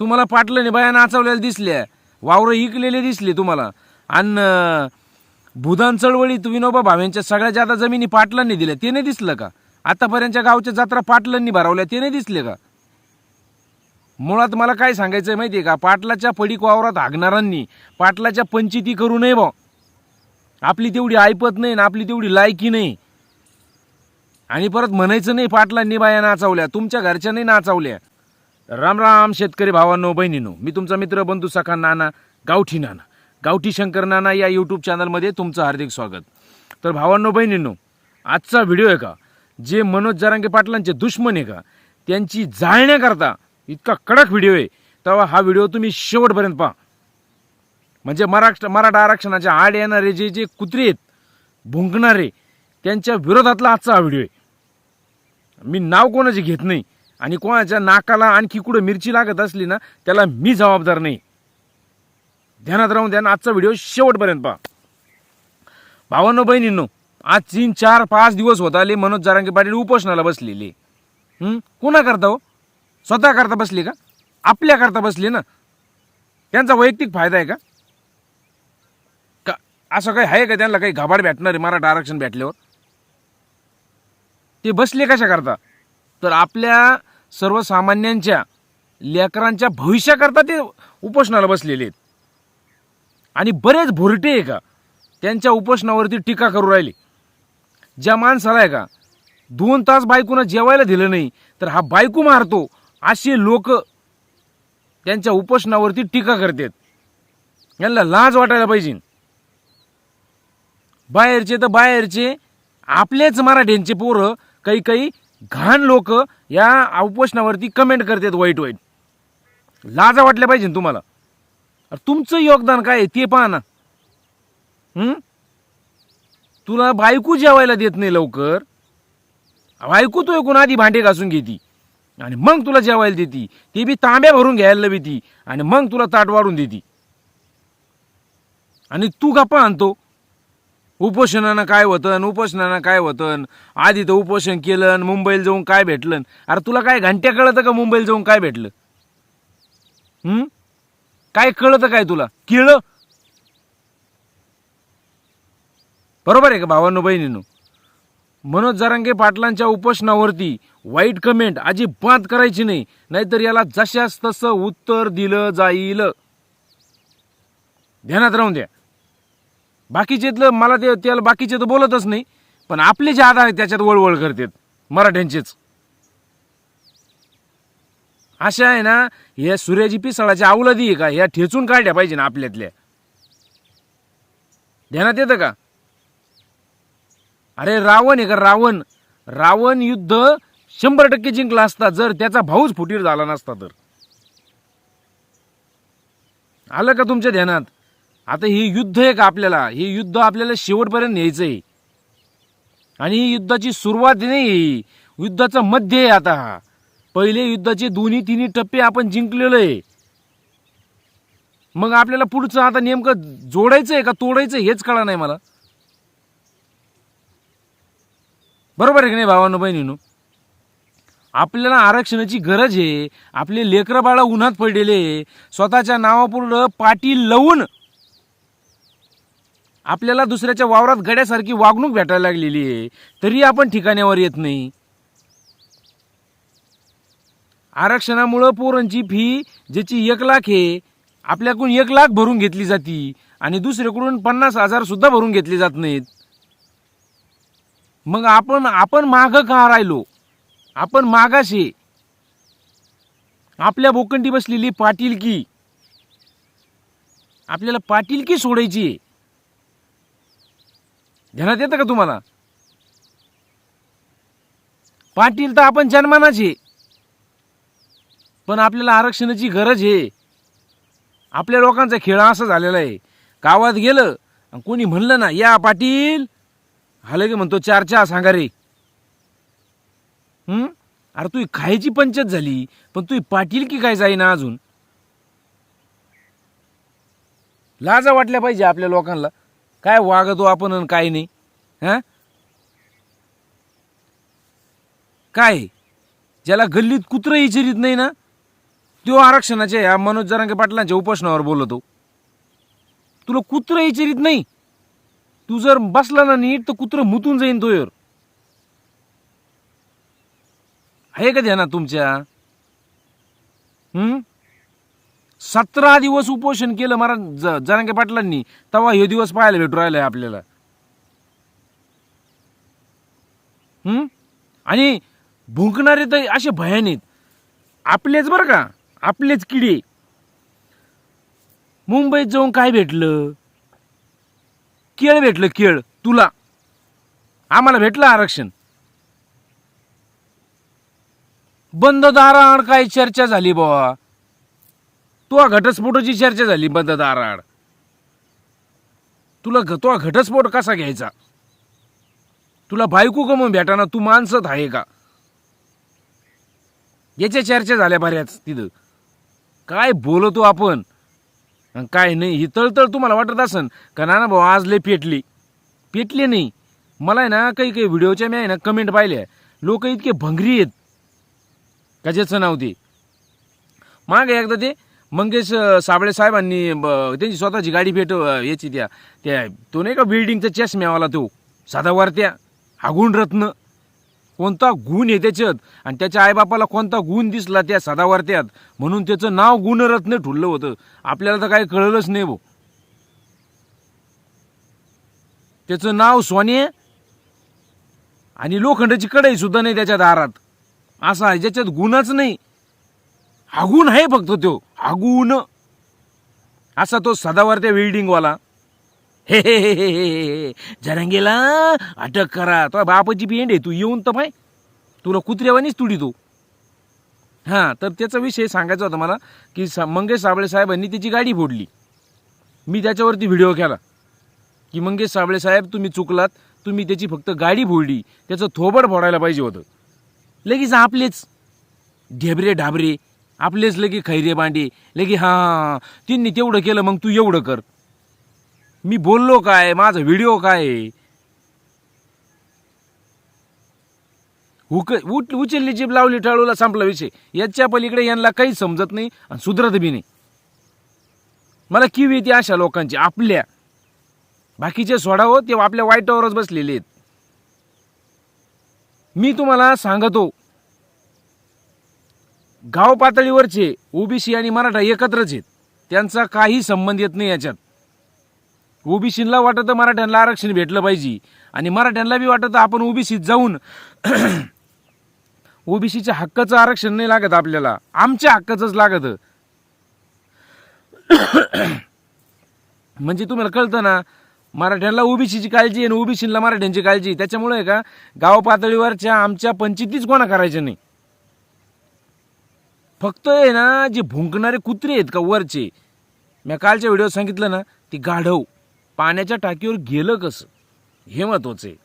तुम्हाला पाटलं बाया नाचवलेल्या दिसल्या. वावरं इकलेले दिसले तुम्हाला. आणि भूदान चळवळीत विनोबा भावेंच्या सगळ्यात जादा जमिनी पाटलांनी दिल्या. ते नाही दिसलं का? आतापर्यंतच्या गावच्या जत्रा पाटलांनी भरवल्या ते नाही दिसले का? मुळात मला काय सांगायचं आहे माहिती आहे का? पाटलाच्या पडीक वावरात हागणाऱ्यांनी पाटलाच्या पंचिती करू नये बा आपली तेवढी ऐपत नाही ना आपली तेवढी लायकी नाही. आणि परत म्हणायचं नाही पाटलांनी बाया नाचावल्या तुमच्या घरच्या नाही नाचावल्या. राम राम शेतकरी भावांनो बहिणींनो. मी तुमचा मित्र बंधू सखा नाना गावठी नाना. गावठी शंकर नाना या यूट्यूब चॅनलमध्ये तुमचं हार्दिक स्वागत. तर भावांनो बहिणींनो आजचा व्हिडिओ आहे का? जे मनोज जरांगे पाटलांचे दुश्मन आहे का? त्यांची जाळण्याकरता इतका कडक व्हिडिओ आहे. तेव्हा हा व्हिडिओ तुम्ही शेवटपर्यंत पहा. म्हणजे महाराष्ट्र मराठा आरक्षणाच्या आड येणारे जे जे कुत्रे आहेत भुंकणारे त्यांच्या विरोधातला आजचा हा व्हिडिओ आहे. मी नाव कोणाचे घेत नाही. आणि कोणाच्या नाकाला आणखी कुठं मिरची लागत असली ना त्याला मी जबाबदार नाही. ध्यानात राहून द्या ना आजचा व्हिडिओ शेवटपर्यंत पहा. भावांनो बहिणींनो आज तीन चार पाच दिवस होत आले मनोज जारांगे पाटील उपोषणाला बसलेले. कोणा करता हो? स्वतः करता बसले का? आपल्या करता बसले ना? त्यांचा वैयक्तिक फायदा आहे का? का असं काही आहे का त्यांना काही घबाड भेटणार आहे मराठा आरक्षण भेटल्यावर? ते बसले कशा करता? तर आपल्या सर्वसामान्यांच्या लेकरांच्या भविष्याकरता ते उपोषणाला बसलेले आहेत. आणि बरेच भुरटे आहे का त्यांच्या उपोषणावरती टीका करू राहिले. ज्या माणसाला आहे का दोन तास बायकोनं जेवायला दिलं नाही तर हा बायको मारतो असे लोक त्यांच्या उपोषणावरती टीका करतात. यांना लाज वाटायला पाहिजे. बाहेरचे तर बाहेरचे आपलेच मराठ्यांचे पोरं काही काही घाण लोक या उपोषणावरती कमेंट करतात वाईट वाईट. लाजा वाटल्या पाहिजे तुम्हाला. अरे तुमचं योगदान काय आहे? ते पहा ना. तुला बायको जेवायला देत नाही लवकर. बायको तू एकूण आधी भांडे घासून घेती. आणि मग तुला जेवायला देती. ते बी तांब्या भरून घ्यायला ती आणि मग तुला ताट वाढून देती. आणि तू गप्पा आणतो. उपोषणानं काय होतं उपोषणानं काय होतं आधी तर उपोषण केलं मुंबईला जाऊन काय भेटलं अरे तुला काय घंट्या कळतं का मुंबईला जाऊन काय भेटलं? हम्म काय कळतं काय तुला? किळ? बरोबर आहे का भावांनो बहिणीनो? मनोज जरांगे पाटलांच्या उपोषणावरती वाईट कमेंट अजिबात करायची नाही नाहीतर याला जशास तसं उत्तर दिलं जाईल. ध्यानात राहून द्या. बाकीच्यातलं मला ते त्याला बाकीचे तर बोलतच नाही पण आपले जे आधार आहेत त्याच्यात वळवळ करतात मराठ्यांचेच. अशा आहे ना या सूर्याची पिसाळाच्या अवलादी आहे का? ह्या ठेचून काढल्या पाहिजे ना आपल्यातल्या. ध्यानात येतं का? अरे रावण आहे का रावण? रावण युद्ध शंभर टक्के जिंकला असता जर त्याचा भाऊच फुटीर झाला नसता तर. आलं का तुमच्या ध्यानात? आता हे युद्ध आहे का आपल्याला हे युद्ध आपल्याला शेवटपर्यंत न्यायचं आहे आणि ही युद्धाची सुरुवात नाही युद्धाचं मध्य आहे आता हा. पहिले युद्धाचे दोन्ही तिन्ही टप्पे आपण जिंकलेलो आहे. मग आपल्याला पुढचं आता नेमकं जोडायचं आहे का तोडायचं हेच कळा नाही मला. बरोबर आहे की नाही भावानो बहिणीनो? आपल्याला आरक्षणाची गरज आहे. आपले लेकरं बाळा उन्हात पडलेले स्वतःच्या नावापुढं पाठी लावून आपल्याला दुसऱ्याच्या वावरात गड्यासारखी वागणूक भेटायला लागलेली आहे. तरी आपण ठिकाण्यावर येत नाही. आरक्षणामुळं पोरांची फी ज्याची एक लाख आहे आपल्याकडून एक लाख भरून घेतली जाती आणि दुसऱ्याकडून पन्नास हजार सुद्धा भरून घेतले जात नाहीत. मग आपण आपण माग का राहिलो? आपण मागाशी. आपल्या बोकंडी बसलेली पाटील की? आपल्याला पाटील की सोडायची आहे. ध्यानात येतं का तुम्हाला? पाटील तर आपण जन्मानाचे पण आपल्याला आरक्षणाची गरज आहे. आपल्या लोकांचा खेळ असा झालेला आहे. गावात गेलं आणि कोणी म्हणलं ना या पाटील. हा की म्हणतो चार चहा सांगा रे. अरे तू खायची पंचत झाली पण तू पाटील की काय जाईना अजून? लाजा वाटल्या पाहिजे आपल्या लोकांना. काय वागतो आपण आणि काय नाही? हा? काय? ज्याला गल्लीत कुत्रं इचरीत नाही ना तो आरक्षणाच्या या मनोज जरांगे पाटलांच्या उपोषणावर बोलतो. तुला कुत्र विचारित नाही? तू जर बसला ना नीट तर कुत्र मुतून जाईन तो तोयर आहे का ध्याना तुमच्या? हम्म? सतरा दिवस उपोषण केलं मला ज- जरांगे पाटलांनी तेव्हा हे दिवस पाहायला भेटू राहिलाय आपल्याला. हम्म आणि भुंकणारे तर असे भयानेत आपलेच बरं का आपलेच किडे. मुंबईत जाऊन काय भेटलं? केळ भेटलं केळ. तुला. आम्हाला भेटलं आरक्षण. बंद दाराआड काय चर्चा झाली बाबा तो घटस्फोटाची चर्चा झाली बंद दाराआड तुला घ- तो घटस्फोट कसा घ्यायचा? तुला बायको कमवून भेटाना? तू माणसत आहे का? याच्या चर्चा झाल्या बऱ्याच तिथं. काय बोलतो आपण? अन काय नाही ही तळतळ तुम्हाला वाटत असन? का ना ना भाऊ आज लय पेटली. पेटली नाही. मला आहे ना काही काही व्हिडिओच्या मी आहे ना कमेंट पाहिल्या. लोक इतके भंगरी आहेत. का ज्याचं नाव ते? मागे एकदा ते मंगेश साबळे साहेबांनी ब- त्यांची स्वतःची गाडी भेट याची त्या त्या तो नाही का बिल्डिंगचा चष्म्यावाला तो सदावार त्या हा रत्न. कोणता गुण आहे त्याच्यात? आणि त्याच्या आईबापाला कोणता गुण दिसला त्या सदावर्त्यात म्हणून त्याचं नाव गुणरत्न ठुललं होतं. आपल्याला तर काही कळलंच नाही भाऊ. त्याचं नाव सोने आणि लोखंडाची कढई सुद्धा नाही त्याच्या दारात. असा आहे ज्याच्यात गुणच नाही. हा गुण आहे फक्त तो. हा असा तो सदावर्त्या बिल्डिंगवाला हे हे हे हे हे हे जरंगेला अटक करा. तो बापाची पेंड आहे. तू येऊन तर पाय. तुला कुत्र्यावानीच तुडी तू. हां तर त्याचा विषय सांगायचा होता मला की सा मंगेश साबळे साहेबांनी त्याची गाडी फोडली. मी त्याच्यावरती व्हिडिओ केला. की मंगेश साबळे साहेब तुम्ही चुकलात. तुम्ही त्याची फक्त गाडी फोडली. त्याचं थोबड फोडायला पाहिजे होतं. लगेच आपलेच ढेबरे ढाबरे आपलेच लगे खैरे बांडे लगे हां त्यांनी तेवढं केलं मग तू एवढं कर. मी बोललो काय? माझा व्हिडिओ काय हुक उक उठ उचलली जीभ लावली टाळूला संपला विषय. याच्या पलीकडे यांना काही समजत नाही आणि सुधरत बी नाही. मला किव येते अशा लोकांची आपल्या. बाकीचे सोडावं हो, ते आपल्या वाईटावरच बसलेले आहेत. मी तुम्हाला सांगतो गाव पातळीवरचे ओबीसी आणि मराठा एकत्रच आहेत. त्यांचा काही संबंध येत नाही याच्यात. ओबीसीला वाटतं मराठ्यांना आरक्षण भेटलं पाहिजे आणि मराठ्यांना बी वाटतं आपण ओबीसीत जाऊन ओबीसीच्या हक्काचं आरक्षण नाही लागत आपल्याला. आमच्या हक्काचंच लागत. म्हणजे तुम्हाला कळतं ना मराठ्यांना ओबीसीची काळजी आणि ओबीसीला मराठ्यांची काळजी त्याच्यामुळे आहे का गाव पातळीवरच्या आमच्या पंचायतीच कोणा करायच्या नाही. फक्त आहे ना जे भुंकणारे कुत्रे आहेत का वरचे मी कालच्या व्हिडिओ सांगितलं ना ती गाढव पाण्याच्या टाकीवर गेलं कसं? हे महत्वाचं आहे.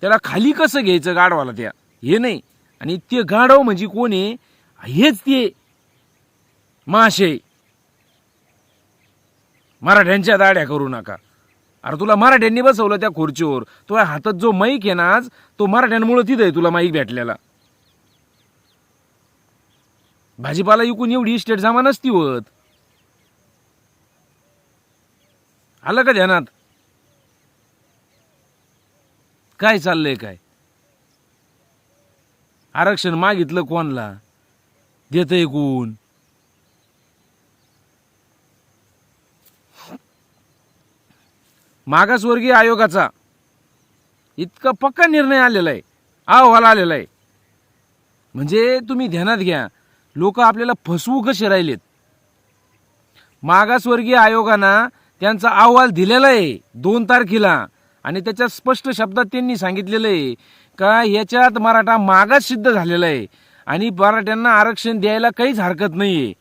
त्याला खाली कसं घ्यायचं गाढवाला त्या? हे नाही. आणि ते गाढव म्हणजे कोण आहे? हेच ते माशे मराठ्यांच्या दाड्या करू नका. अरे तुला मराठ्यांनी बसवलं त्या खुर्चीवर. तो हातात जो माईक आहे ना आज तो मराठ्यांमुळे तिथं आहे तुला माईक भेटलेला. भाजीपाला विकून एवढी इस्टेट जमा नसती होत. आलं का ध्यानात? काय चाललंय काय? आरक्षण मागितलं कोणला? देतय कोण? मागासवर्गीय आयोगाचा इतका पक्का निर्णय आलेला आहे अहवाल आलेला आहे म्हणजे तुम्ही ध्यानात घ्या. लोक आपल्याला फसवू कसे राहिलेत मागासवर्गीय आयोगानं त्यांचा अहवाल दिलेला आहे दोन तारखेला. आणि त्याच्या स्पष्ट शब्दात त्यांनी सांगितलेलं आहे का याच्यात मराठा मागास सिद्ध झालेला आहे. आणि मराठ्यांना आरक्षण द्यायला काहीच हरकत नाही आहे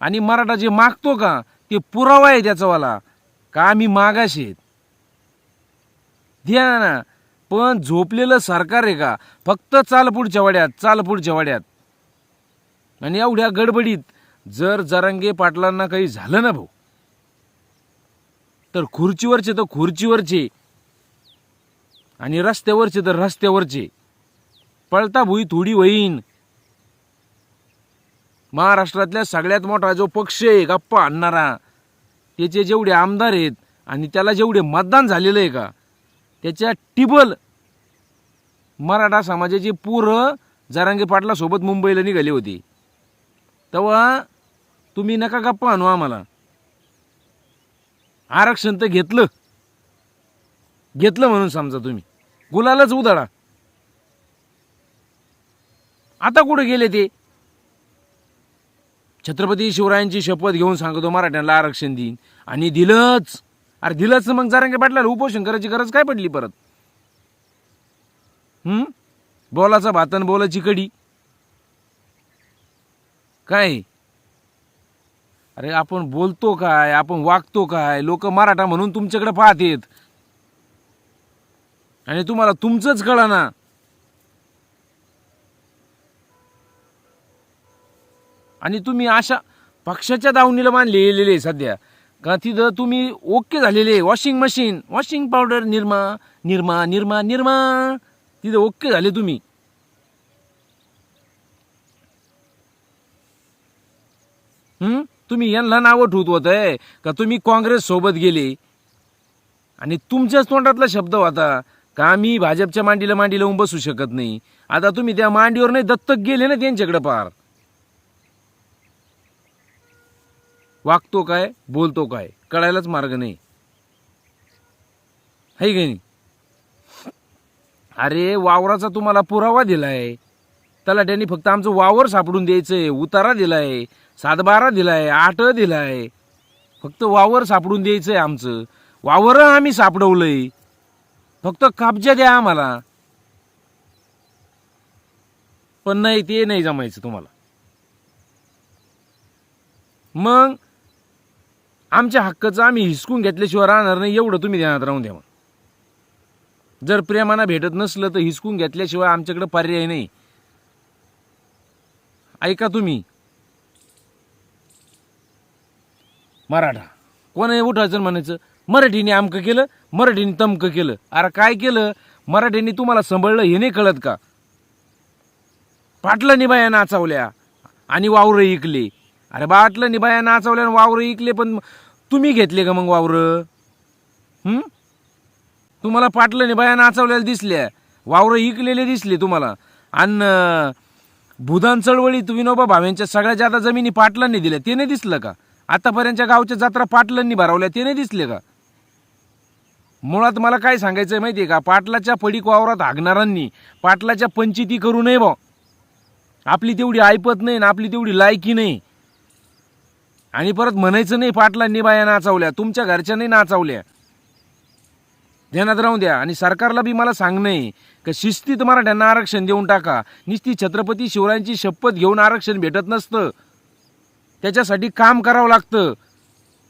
आणि मराठा जे मागतो का ते पुरावा आहे त्याचावाला. का आम्ही मागास आहेत? द्या ना. पण झोपलेलं सरकार आहे का फक्त चाल पुढच्या वाड्यात चाल पुढच्या वाड्यात. आणि एवढ्या गडबडीत जर जरांगे पाटलांना काही झालं ना भाऊ तर खुर्चीवरचे तर खुर्चीवरचे आणि रस्त्यावरचे तर रस्त्यावरचे. पळता भुई थोडी होईन. महाराष्ट्रातल्या सगळ्यात मोठा जो पक्ष आहे गप्पा आणणारा त्याचे जेवढे आमदार आहेत आणि त्याला जेवढे मतदान झालेलं आहे का त्याच्या टिबल मराठा समाजाची पूर जरांगे पाटलासोबत मुंबईला निघाली होती. तेव्हा तुम्ही नका गप्पा आणू आम्हाला. आरक्षण तर घेतलं. घेतलं म्हणून समजा तुम्ही. गुलालच उधळा. आता कुठे गेले ते? छत्रपती शिवरायांची शपथ घेऊन सांगतो मराठ्यांना आरक्षण देईन. आणि दिलंच. अरे दिलंच मग जरांगे पाटलाला उपोषण करायची गरज काय पडली परत? हम्म बोलाचा भातन बोलाची कडी. काय? अरे आपण बोलतो काय? आपण वागतो काय? लोक मराठा म्हणून तुमच्याकडे पाहतेत. आणि तुम्हाला तुमचंच कळा ना आणि तुम्ही अशा पक्षाच्या दावणीला मानले गेलेले सध्या. का तिथं तुम्ही ओके झालेले washing machine washing powder Nirma Nirma Nirma Nirma. तिथं ओके झाले तुम्ही. हं? तुम्ही यांना नावं ठेवत होतंय का तुम्ही काँग्रेस सोबत गेले? आणि तुमच्याच तोंडातला शब्द होता का आम्ही भाजपच्या मांडीला मांडी लावून बसू शकत नाही? आता तुम्ही त्या मांडीवर नाही दत्तक गेले ना त्यांच्याकडे पार वागतो काय बोलतो काय कळायलाच मार्ग नाही. है की नाही? अरे वावराचा तुम्हाला पुरावा दिलाय. त्याला त्यांनी फक्त आमचं वावर सापडून द्यायचं आहे उतारा दिलाय सातबारा दिलाय आठ दिलाय. फक्त वावर सापडून द्यायचं आहे आमचं. वावर आम्ही सापडवलंय. फक्त कब्जा द्या आम्हाला. पण नाही ते नाही जमायचं तुम्हाला. मग आमच्या हक्काचं आम्ही हिसकून घेतल्याशिवाय राहणार नाही एवढं तुम्ही ध्यानात राहून द्या मग. जर प्रेमाना भेटत नसलं तर हिसकून घेतल्याशिवाय आमच्याकडे पर्याय नाही. ऐका तुम्ही. मराठा. कोणी उठायचं म्हणायचं? मराठीने आमकं केलं मराठीने तमकं केलं. अरे काय केलं? मराठीने तुम्हाला सांभाळलं हे नाही कळत का? पाटलं निभाया नाचवल्या आणि वावरं इकले. अरे बाटलं निभाया नाचवल्या आणि वावरं इकले पण तुम्ही घेतले का मग वावरं? तुम्हाला पाटलं निभाया नाचवल्याला दिसल्या. वावरं इकलेले दिसले तुम्हाला. आणि भूदान चळवळीत विनोबा भावेंच्या सगळ्यात जादा जमिनी पाटलांनी दिल्या. ते नाही दिसलं का? आतापर्यंतच्या गावच्या जत्रा पाटलांनी भरवल्या. ते नाही दिसले का? मुळात मला काय सांगायचं माहिती आहे का? पाटलाच्या पडीक वावरात हागणाऱ्यांनी पाटलाच्या पंचिती करू नये बा आपली तेवढी ऐपत नाही ना आपली तेवढी लायकी नाही. आणि परत म्हणायचं नाही पाटलांनी बाया नाचावल्या. तुमच्या घरच्या नाही नाचावल्या. ध्यानात राहून द्या. आणि सरकारला बी मला सांगणं आहे का शिस्तीत मराठ्यांना आरक्षण देऊन टाका. निस्ती छत्रपती शिवरायांची शपथ घेऊन आरक्षण भेटत नसतं. त्याच्यासाठी काम करावं लागतं.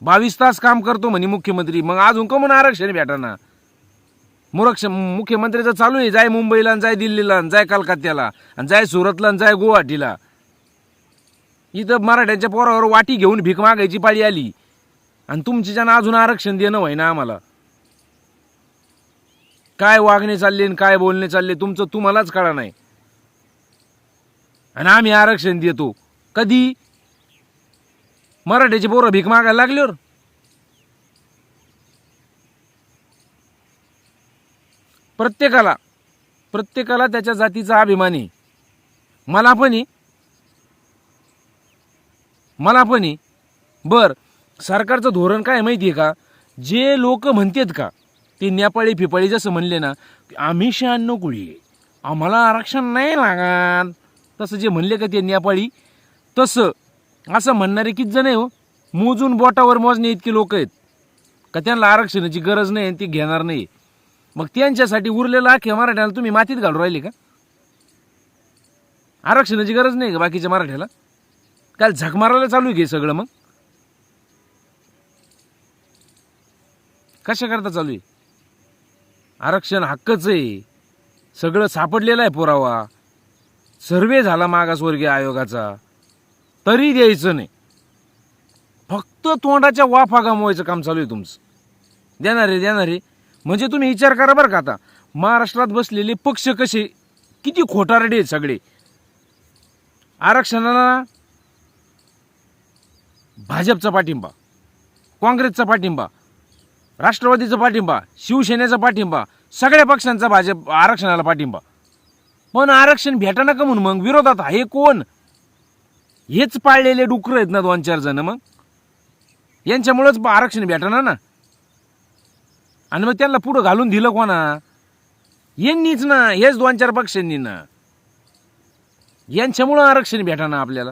बावीस तास काम करतो म्हणे मुख्यमंत्री. मग अजून का म्हणून आरक्षण भेटाना? मुरक्ष मुख्यमंत्र्याचं चालू आहे. जाय मुंबईला आणि जाय दिल्लीला आणि जाय कलकत्त्याला आणि जाय सुरतला आणि जाय गुवाहाटीला. इथं मराठ्यांच्या पोरावर वाटी घेऊन भीक मागायची पाळी आली. आणि तुमची ज्यांना अजून आरक्षण देणं व्हाय ना आम्हाला. काय वागणे चालले आणि काय बोलणे चालले तुमचं तुम्हालाच कळा नाही. आणि आम्ही आरक्षण देतो. कधी? मराठ्याचे पोरं भीक मागायला लागल्यावर? प्रत्येकाला प्रत्येकाला त्याच्या जातीचा अभिमान आहे. मला पण आहे. मला पण आहे. बर सरकारचं धोरण काय माहिती आहे का? जे लोक म्हणतात का ते नेपाळी फिपाळी जसं म्हणले ना की आम्ही शहाण्णव कुळी आहे. आम्हाला आरक्षण नाही लागत तसं जे म्हणले का ते नेपाळी तसं असं म्हणणारे किती जण आहे हो? मोजून बोटावर मोजणे इतके लोक आहेत. का त्यांना आरक्षणाची गरज नाही आणि ते घेणार नाही. मग त्यांच्यासाठी उरलेला अख्ख्या मराठ्याला तुम्ही मातीत घालून राहिले का? आरक्षणाची गरज नाही का बाकीच्या मराठ्याला? काल झक मारायला चालू आहे की सगळं मग? कशा करता चालू आहे? आरक्षण हक्कच आहे. सगळं सापडलेलं आहे पुरावा. सर्वे झाला मागासवर्गीय आयोगाचा. तरी द्यायचं नाही. फक्त तोंडाच्या वाफा गमवायचं काम चालू आहे तुमचं. देणार आहे देणार रे. म्हणजे तुम्ही विचार करा बरं का आता. महाराष्ट्रात बसलेले पक्ष कसे? किती खोटारडे आहेत सगळे. आरक्षणाला भाजपचा पाठिंबा काँग्रेसचा पाठिंबा राष्ट्रवादीचा पाठिंबा शिवसेनेचा पाठिंबा सगळ्या पक्षांचा भाजप आरक्षणाला पाठिंबा. पण आरक्षण भेटा का म्हणून मग विरोधात हे कोण? हेच पाळलेले डुकर आहेत ना दोन चार जण मग. यांच्यामुळेच आरक्षण भेटणार ना. आणि मग त्यांना पुढं घालून दिलं कोणा? यांनीच ना हेच दोन चार पक्षांनी ना. यांच्यामुळं आरक्षण भेटाना आपल्याला.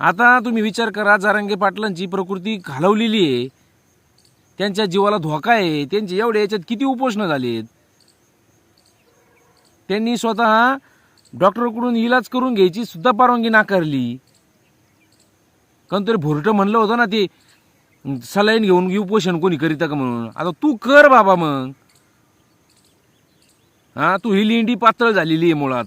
आता तुम्ही विचार करा जारांगे पाटलांची प्रकृती घालवलेली आहे. त्यांच्या जीवाला धोका आहे. त्यांचे एवढे याच्यात किती उपोषणं झालेत? त्यांनी स्वतः डॉक्टरकडून इलाज करून घ्यायची सुद्धा परवानगी नाकारली. कारण तरी भोरटं म्हणलं होतं ना ते सलाईन घेऊन उपोषण कोणी करीता का म्हणून? आता तू कर बाबा मग. हा तू ही लिंडी पातळ झालेली आहे मुळात.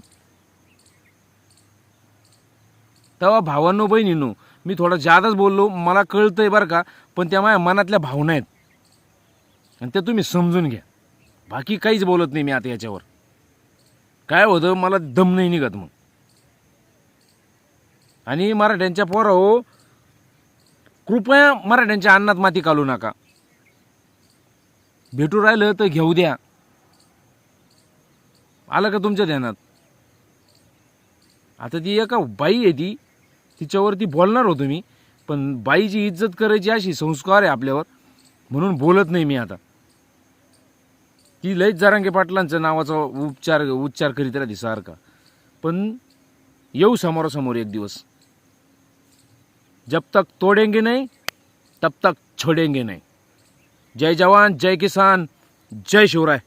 तेव्हा भावांनो बहिणींनो मी थोडा जादाच बोललो. मला कळतंय बरं का पण त्या माझ्या मनातल्या भावना आहेत. आणि त्या तुम्ही समजून घ्या. बाकी काहीच बोलत नाही मी आता याच्यावर. काय होतं मला दम नाही निघत मग. आणि मराठ्यांच्या पोरा हो कृपया मराठ्यांच्या अन्नात माती कालू नका. भेटू राहिलं तर घेऊ द्या. आलं का तुमच्या ध्यानात? आता ती एका बाई आहे ती. तिच्यावरती बोलणार होतो मी पण बाईची इज्जत करायची अशी संस्कार आहे आपल्यावर म्हणून बोलत नाही मी आता. ती लयच जारांगे पाटलांचं नावाचा उपचार उच्चार करीत राहते सारखा. पण येऊ समोरासमोर एक दिवस. जब तक तोडेंगे नाही तब तक छोडेंगे नाही. जय जवान जय किसान जय शिवराय.